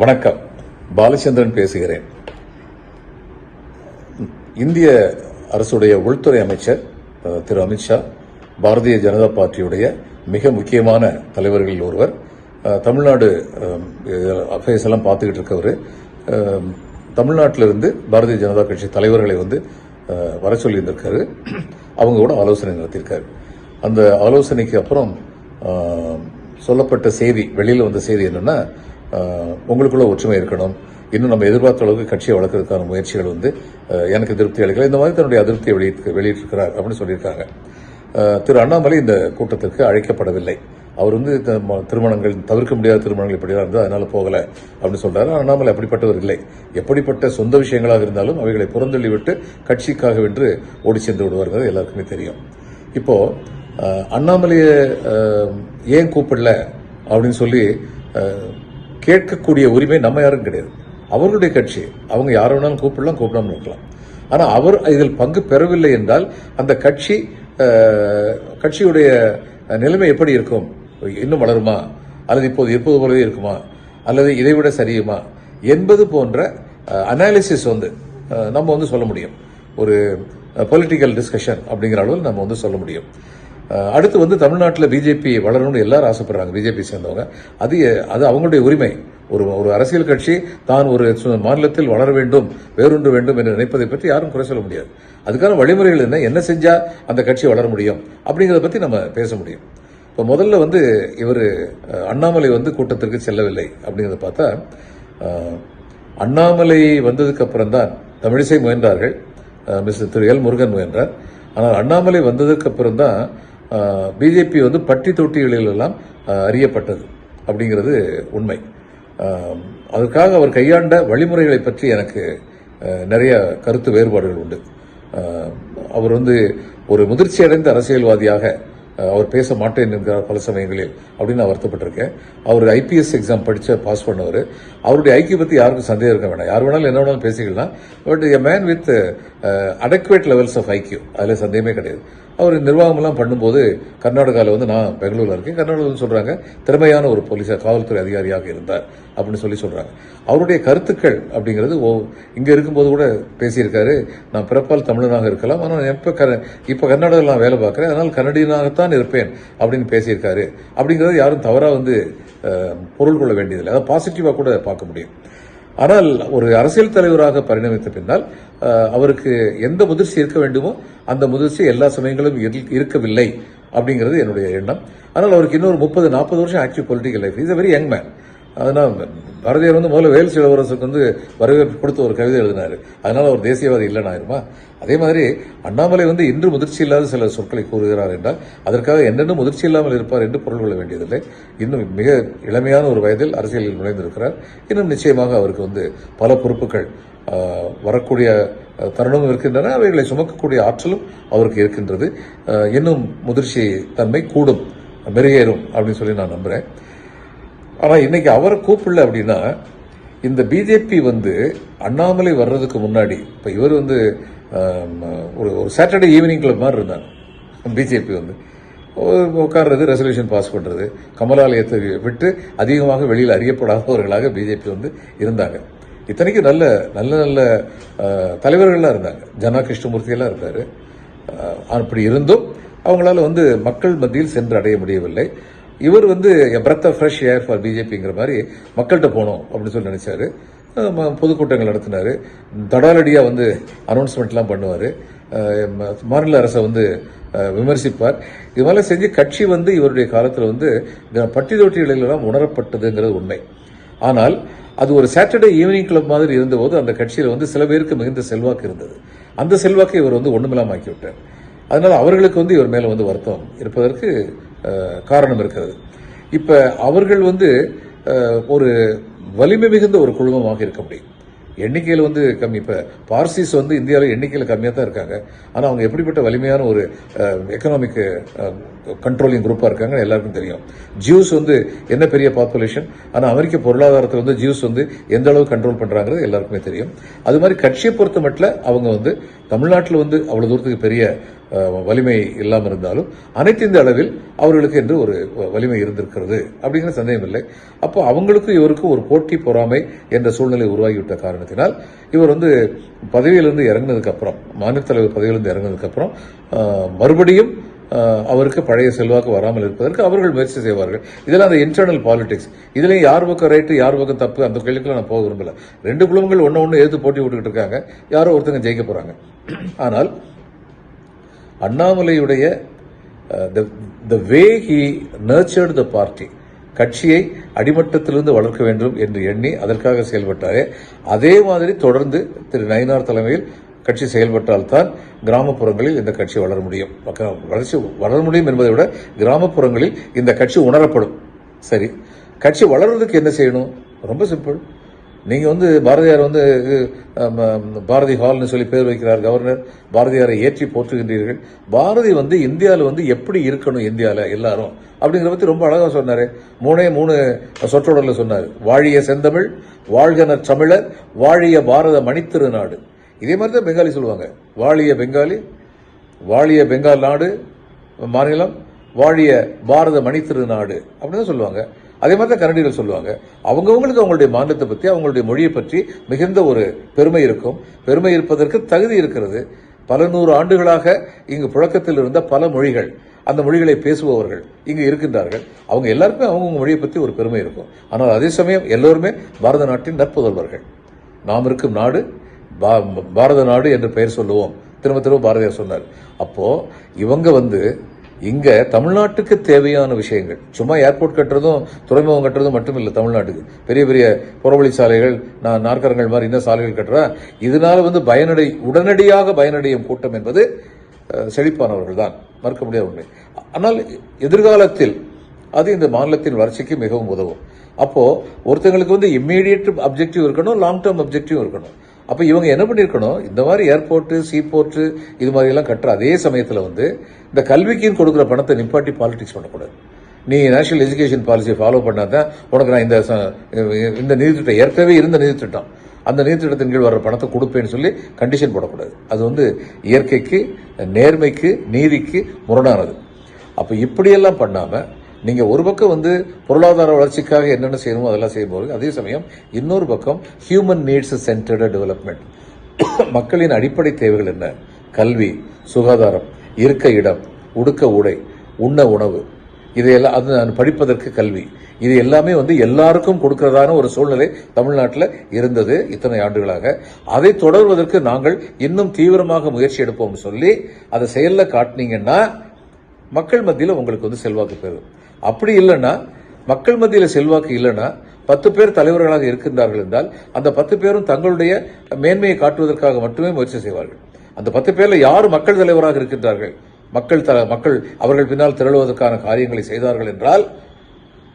வணக்கம். பாலச்சந்திரன் பேசுகிறேன். இந்திய அரசுடைய உள்துறை அமைச்சர் திரு அமித்ஷா பாரதிய ஜனதா பார்ட்டியுடைய மிக முக்கியமான தலைவர்களில் ஒருவர். தமிழ்நாடு அஃபேர்ஸ் எல்லாம் பார்த்துக்கிட்டு இருக்கவர். தமிழ்நாட்டிலிருந்து பாரதிய ஜனதா கட்சி தலைவர்களை வந்து வர சொல்லியிருந்திருக்காரு. அவங்க கூட ஆலோசனை நடத்தியிருக்காரு. அந்த ஆலோசனைக்கு அப்புறம் சொல்லப்பட்ட செய்தி வெளியில் வந்த செய்தி என்னென்னா உங்களுக்குள்ள ஒற்றுமை இருக்கணும். இன்னும் நம்ம எதிர்பார்த்த அளவுக்கு கட்சியை வளர்க்கறதுக்கான முயற்சிகள் வந்து எனக்கு திருப்தி அளிக்கல. இந்த மாதிரி தன்னுடைய அதிருப்தியை வெளியிட்டு வெளியிட்டிருக்கிறார் அப்படின்னு சொல்லியிருக்காங்க. திரு அண்ணாமலை இந்த கூட்டத்திற்கு அழைக்கப்படவில்லை. அவர் வந்து ம- திருமணங்கள் தவிர்க்க முடியாத திருமணங்கள் இப்படிலாம் இருந்தது அதனால போகல அப்படின்னு சொல்றாரு. அண்ணாமலை அப்படிப்பட்டவர் இல்லை. எப்படிப்பட்ட சொந்த விஷயங்களாக இருந்தாலும் அவைகளை புறந்தள்ளி விட்டு கட்சிக்காக வென்று ஓடி சென்று விடுவார்கள் எல்லாருக்குமே தெரியும். இப்போ அண்ணாமலையை ஏன் கூப்பிடல அப்படின்னு சொல்லி கேட்கக்கூடிய உரிமை நம்ம யாரும் கிடையாது. அவர்களுடைய கட்சி அவங்க யாரை வேணாலும் கூப்பிடலாம் கூப்பிடாமல் இருக்கலாம். ஆனால் அவர் இதில் பங்கு பெறவில்லை என்றால் அந்த கட்சி கட்சியுடைய நிலைமை எப்படி இருக்கும்? இன்னும் வளருமா? அல்லது இப்போது இருப்பது போலவே இருக்குமா? அல்லது இதைவிட சரியுமா? என்பது போன்ற அனாலிசிஸ் வந்து நம்ம வந்து சொல்ல முடியும். ஒரு பொலிட்டிக்கல் டிஸ்கஷன் அப்படிங்கிற அளவில் நம்ம வந்து சொல்ல முடியும். அடுத்து வந்து தமிழ்நாட்டில் பிஜேபி வளரணும்னு எல்லாரும் ஆசைப்படுறாங்க. பிஜேபி சேர்ந்தவங்க. அது அது அவங்களுடைய உரிமை. ஒரு ஒரு அரசியல் கட்சி தான் ஒரு சு- மாநிலத்தில் வளர வேண்டும் வேரூன்ற வேண்டும் என்று நினைப்பதை பற்றி யாரும் குறை சொல்ல முடியாது. அதுக்கான வழிமுறைகள் என்ன? என்ன செஞ்சால் அந்த கட்சி வளர முடியும்? அப்படிங்கிறத பற்றி நம்ம பேச முடியும். இப்போ முதல்ல வந்து இவர் அண்ணாமலை வந்து கூட்டத்திற்கு செல்லவில்லை அப்படிங்கிறத பார்த்தா அண்ணாமலை வந்ததுக்கு அப்புறம் தான் Tamilisai முயன்றார்கள். Miss mister Thiru L Murugan முயன்றார். ஆனால் அண்ணாமலை வந்ததுக்கு அப்புறம் தான் பிஜேபி வந்து பட்டி தொட்டிகளிலெல்லாம் அறியப்பட்டது அப்படிங்கிறது உண்மை. அதற்காக அவர் கையாண்ட வழிமுறைகளை பற்றி எனக்கு நிறைய கருத்து வேறுபாடுகள் உண்டு. அவர் வந்து ஒரு முதிர்ச்சி அடைந்த அரசியல்வாதியாக அவர் பேச மாட்டேன் என்கிறார் பல சமயங்களில் அப்படின்னு நான் வருத்தப்பட்டிருக்கேன். அவர் ஐபிஎஸ் எக்ஸாம் படித்த பாஸ் பண்ணவர். அவருடைய ஐக்கிய பற்றி யாருக்கும் சந்தேகம் இருக்க வேண்டாம் யார் வேணாலும் என்ன வேணாலும் பேசிக்கலாம். But a man with adequate levels of IQ அதில் சந்தேகமே கிடையாது. அவர் நிர்வாகமெல்லாம் பண்ணும்போது கர்நாடகாவில் வந்து நான் பெங்களூரில் இருக்கேன். கர்நாடகாவில் சொல்கிறாங்க திறமையான ஒரு போலீஸார் காவல்துறை அதிகாரியாக இருந்தார் அப்படின்னு சொல்லி சொல்கிறாங்க அவருடைய கருத்துக்கள் அப்படிங்கிறது ஓ இங்கே இருக்கும்போது கூட பேசியிருக்காரு. நான் பிறப்பால் தமிழனாக இருக்கலாம் ஆனால் எப்போ க இப்போ கர்நாடகாவில் நான் வேலை பார்க்குறேன் அதனால் கன்னடியனாகத்தான் இருப்பேன் அப்படின்னு பேசியிருக்காரு. அப்படிங்கிறது யாரும் தவறாக வந்து பொருள் கொள்ள வேண்டியதில்லை. அதை பாசிட்டிவாக கூட பார்க்க முடியும். ஆனால் ஒரு அரசியல் தலைவராக பரிணமித்த பின்னால் அவருக்கு எந்த முதிர்ச்சி இருக்க வேண்டுமோ அந்த முதிர்ச்சி எல்லா சமயங்களும் இரு- இருக்கவில்லை அப்படிங்கிறது என்னுடைய எண்ணம். ஆனால் அவருக்கு இன்னொரு முப்பது நாற்பது வருஷம் active political life is a very young man அதனால் பாரதியார் வந்து முதல்ல வேல்ஸ் இளவரசருக்கு வந்து வரவேற்பு கொடுத்து ஒரு கவிதை எழுதினார். அதனால அவர் தேசியவாதி இல்லைன்னு ஆயிருமா? அதே மாதிரி அண்ணாமலை வந்து இன்று முதிர்ச்சி இல்லாத சில சொற்களை கூறுகிறார் என்றால் அதற்காக என்னென்ன முதிர்ச்சி இல்லாமல் இருப்பார் என்று பொருள் கொள்ள வேண்டியதில்லை. இன்னும் மிக இளமையான ஒரு வயதில் அரசியலில் நுழைந்திருக்கிறார். இன்னும் நிச்சயமாக அவருக்கு வந்து பல பொறுப்புகள் வரக்கூடிய தருணமும் இருக்கின்றன. அவைகளை சுமக்கக்கூடிய ஆற்றலும் அவருக்கு இருக்கின்றது. இன்னும் முதிர்ச்சி தன்மை கூடும் மெருகேறும் அப்படின்னு சொல்லி நான் நம்புகிறேன் ஆனால் இன்னைக்கு அவரை கூப்பிடல அப்படின்னா இந்த பிஜேபி வந்து அண்ணாமலை வர்றதுக்கு முன்னாடி இப்போ இவர் வந்து ஒரு ஒரு சாட்டர்டே ஈவினிங் கிளப் மாதிரி இருந்தாங்க. பிஜேபி வந்து. உட்கார்றது ரெசல்யூஷன் பாஸ் பண்ணுறது கமலாலயத்தை விட்டு அதிகமாக வெளியில் அறியப்படாதவர்களாக பிஜேபி வந்து இருந்தாங்க. இத்தனைக்கும் நல்ல நல்ல நல்ல தலைவர்கள்லாம் இருந்தாங்க. ஜனா கிருஷ்ணமூர்த்தியெல்லாம் எல்லாம் அப்படி இருந்தும் அவங்களால வந்து மக்கள் மத்தியில் சென்று அடைய முடியவில்லை. இவர் வந்து breath of fresh air for பிஜேபிங்கிற மாதிரி மக்கள்கிட்ட போகணும் அப்படின்னு சொல்லி நினைச்சாரு. பொதுக்கூட்டங்கள் நடத்தினார். தடாலடியாக வந்து அனௌன்ஸ்மெண்ட்லாம் பண்ணுவார். மாநில அரசை வந்து விமர்சிப்பார். இது மாதிரிலாம் செஞ்சு கட்சி வந்து இவருடைய காலத்தில் வந்து பட்டி தொட்டிகளில் உணரப்பட்டதுங்கிறது உண்மை. ஆனால் அது ஒரு சாட்டர்டே ஈவினிங் கிளப் மாதிரி இருந்தபோது அந்த கட்சியில் வந்து சில பேருக்கு மிகுந்த செல்வாக்கு இருந்தது. அந்த செல்வாக்கை இவர் வந்து ஒன்றுமில்லாம ஆக்கிவிட்டார் விட்டார் அவர்களுக்கு வந்து இவர் மேலே வந்து வருத்தம் இருப்பதற்கு காரணம் இருக்கிறது. இப்போ அவர்கள் வந்து ஒரு வலிமை மிகுந்த ஒரு குழுமமாக இருக்க முடியும். எண்ணிக்கையில் வந்து கம்மி. இப்போ பார்சிஸ் வந்து இந்தியாவில் எண்ணிக்கையில் கம்மியாக தான் இருக்காங்க. ஆனால் அவங்க எப்படிப்பட்ட வலிமையான ஒரு எக்கனாமிக் கண்ட்ரோலிங் குரூப்பாக இருக்காங்க எல்லாருக்கும் தெரியும். ஜூஸ் வந்து என்ன பெரிய பாப்புலேஷன் ஆனால் அமெரிக்க பொருளாதாரத்தில் வந்து ஜூஸ் வந்து எந்த அளவு கண்ட்ரோல் பண்ணுறாங்கிறது எல்லாருக்குமே தெரியும். அது மாதிரி கட்சியை பொறுத்த மட்டும் அவங்க வந்து தமிழ்நாட்டில் வந்து அவ்வளோ தூரத்துக்கு பெரிய வலிமை இல்லாமல் இருந்தாலும் அனைத்து இந்த அளவில் அவர்களுக்கு என்று ஒரு வ- வலிமை இருந்திருக்கிறது அப்படிங்கிற சந்தேகம் இல்லை. அப்போ அவங்களுக்கும் இவருக்கும் ஒரு போட்டி பொறாமை என்ற சூழ்நிலை உருவாகிவிட்ட காரணத்தினால் இவர் வந்து பதவியிலிருந்து இறங்கினதுக்கப்புறம் மாநில தலைவர் பதவியிலிருந்து இறங்கினதுக்கப்புறம் மறுபடியும் அவருக்கு பழைய செல்வாக்கு வராமல் இருப்பதற்கு அவர்கள் முயற்சி செய்வார்கள். இதெல்லாம் அந்த இன்டர்னல் பாலிடிக்ஸ் இதுலேயும் யார் பக்கம் ரைட்டு யார் பக்கம் தப்பு அந்த கேள்விக்குள்ள நான் போக விரும்பல. ரெண்டு குழுமங்கள் ஒன்று ஒன்று எதிர்த்து போட்டி விட்டுக்கிட்டு இருக்காங்க. யாரோ ஒருத்தங்க ஜெயிக்க போகிறாங்க ஆனால் அண்ணாமலையுடைய the way he nurtured the party கட்சியை அடிமட்டத்திலிருந்து வளர்க்க வேண்டும் என்று எண்ணி அதற்காக செயல்பட்டாரே அதே மாதிரி தொடர்ந்து திரு நயினார் தலைமையில் கட்சி செயல்பட்டால்தான் கிராமப்புறங்களில் இந்த கட்சி வளர முடியும். வளர்ச்சி வளர முடியும் என்பதை விட கிராமப்புறங்களில் இந்த கட்சி உணரப்படும். சரி கட்சி வளர்றதுக்கு என்ன செய்யணும்? ரொம்ப சிம்பிள் நீங்கள் வந்து பாரதியார் வந்து பாரதி ஹால்னு சொல்லி பேர் வைக்கிறார் கவர்னர். பாரதியாரை ஏற்றி போற்றுகின்றீர்கள். பாரதி வந்து இந்தியாவில் வந்து எப்படி இருக்கணும் இந்தியாவில் எல்லாரும்? அப்படிங்கிற பற்றி ரொம்ப அழகாக சொன்னார். மூணே மூணு சொற்றொடரில் சொன்னார். வாழிய செந்தமிழ் வாழ்கனர் தமிழர் வாழிய பாரத மணித்திருநாடு. இதே மாதிரி தான் பெங்காலி சொல்லுவாங்க. வாழிய பெங்காலி வாழிய பெங்கால் நாடு மாநிலம் வாழிய பாரத மணித்திரு நாடு அப்படின்னு தான் சொல்லுவாங்க. அதே மாதிரி தான் கன்னடிகள் சொல்லுவாங்க. அவங்கவுங்களுக்கு அவங்களுடைய மாநிலத்தை பற்றி அவங்களுடைய மொழியை பற்றி மிகுந்த ஒரு பெருமை இருக்கும். பெருமை இருப்பதற்கு தகுதி இருக்கிறது. பல நூறு ஆண்டுகளாக இங்கு புழக்கத்தில் இருந்த பல மொழிகள் அந்த மொழிகளை பேசுபவர்கள் இங்கு இருக்கின்றார்கள். அவங்க எல்லாருக்குமே அவங்கவுங்க மொழியை பற்றி ஒரு பெருமை இருக்கும். ஆனால் அதே சமயம் எல்லோருமே பாரத நாட்டின் நற்புதல்வர்கள் நாம் இருக்கும் நாடு பா- பாரத நாடு என்று பெயர் சொல்லுவோம். திரும்ப திரும்ப பாரதியார் சொன்னார். அப்போ இவங்க வந்து இங்க தமிழ்நாட்டுக்கு தேவையான விஷயங்கள். சும்மா ஏர்போர்ட் கட்டுறதும் துறைமுகம் கட்டுறதும் மட்டும் இல்லை தமிழ்நாட்டுக்கு. பெரிய பெரிய புறவழி சாலைகள் நான் நாற்கரங்கள் மாதிரி இன்னும் சாலைகள் கட்டுறா. இதனால வந்து பயனடை உடனடியாக பயனடையும் கூட்டம் என்பது செழிப்பானவர்கள் தான். மறுக்க முடியாத உண்மை. ஆனால் எதிர்காலத்தில் அது இந்த மாநிலத்தின் வளர்ச்சிக்கு மிகவும் உதவும். அப்போ ஒருத்தங்களுக்கு வந்து இம்மீடியட் அப்ஜெக்டிவ் இருக்கணும் லாங் டேர்ம் அப்ஜெக்டிவ் இருக்கணும். அப்போ இவங்க என்ன பண்ணியிருக்கணும் இந்த மாதிரி ஏர்போர்ட்டு சீபோர்ட்டு இது மாதிரி எல்லாம் கட்டுற அதே சமயத்தில் வந்து இந்த கல்விக்குன்னு கொடுக்குற பணத்தை நிப்பாட்டி பாலிடிக்ஸ் பண்ணக்கூடாது. நீ நேஷனல் எஜுகேஷன் பாலிசியை ஃபாலோ பண்ணால் தான் உனக்கு நான் இந்த ச- இந்த நிதித்திட்டம் ஏற்கனவே இருந்த நிதித்திட்டம் அந்த நிதித்திட்டத்தின் கீழ் வர்ற பணத்தை கொடுப்பேன்னு சொல்லி கண்டிஷன் போடக்கூடாது. அது வந்து இயற்கைக்கு நேர்மைக்கு நீதிக்கு முரணானது. அப்போ இப்படியெல்லாம் பண்ணாமல் நீங்கள் ஒரு பக்கம் வந்து பொருளாதார வளர்ச்சிக்காக என்னென்ன செய்யணுமோ அதெல்லாம் செய்யும்போது அதே சமயம் இன்னொரு பக்கம் ஹியூமன் நீட்ஸ் சென்டர்டு டெவலப்மெண்ட் மக்களின் அடிப்படை தேவைகள் என்ன? கல்வி சுகாதாரம் இருக்க இடம் உடுக்க உடை உண்ண உணவு. இதையெல்லாம் அது நான் படிப்பதற்கு கல்வி. இது எல்லாமே வந்து எல்லாருக்கும் கொடுக்கறதான ஒரு சூழ்நிலை தமிழ்நாட்டில் இருந்தது இத்தனை ஆண்டுகளாக. அதை தொடர்வதற்கு நாங்கள் இன்னும் தீவிரமாக முயற்சி எடுப்போம் சொல்லி அதை செயலில் காட்டினீங்கன்னா மக்கள் மத்தியில் உங்களுக்கு வந்து செல்வாக்கு பெறும். அப்படி இல்லைன்னா மக்கள் மத்தியில் செல்வாக்கு இல்லைன்னா பத்து பேர் தலைவர்களாக இருக்கின்றார்கள் என்றால் அந்த பத்து பேரும் தங்களுடைய மேன்மையை காட்டுவதற்காக மட்டுமே முயற்சி செய்வார்கள். அந்த பத்து பேரில் யார் மக்கள் தலைவராக இருக்கின்றார்கள்? மக்கள் த மக்கள் அவர்கள் பின்னால் திரளுவதற்கான காரியங்களை செய்தார்கள் என்றால்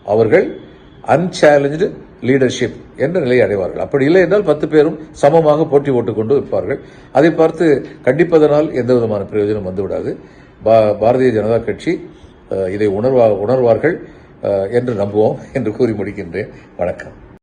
அவர்கள் அன்சேலஞ்சு லீடர்ஷிப் என்ற நிலையை அடைவார்கள். அப்படி இல்லை என்றால் பத்து பேரும் சமமாக போட்டி போட்டுக் கொண்டு இருப்பார்கள். அதை பார்த்து கண்டிப்பதனால் எந்த விதமான பிரயோஜனம் வந்துவிடாது. பா- பாரதிய ஜனதா கட்சி இதை உணர்வா உணர்வார்கள் என்று நம்புவோம் என்று கூறி முடிக்கின்றேன். வணக்கம்.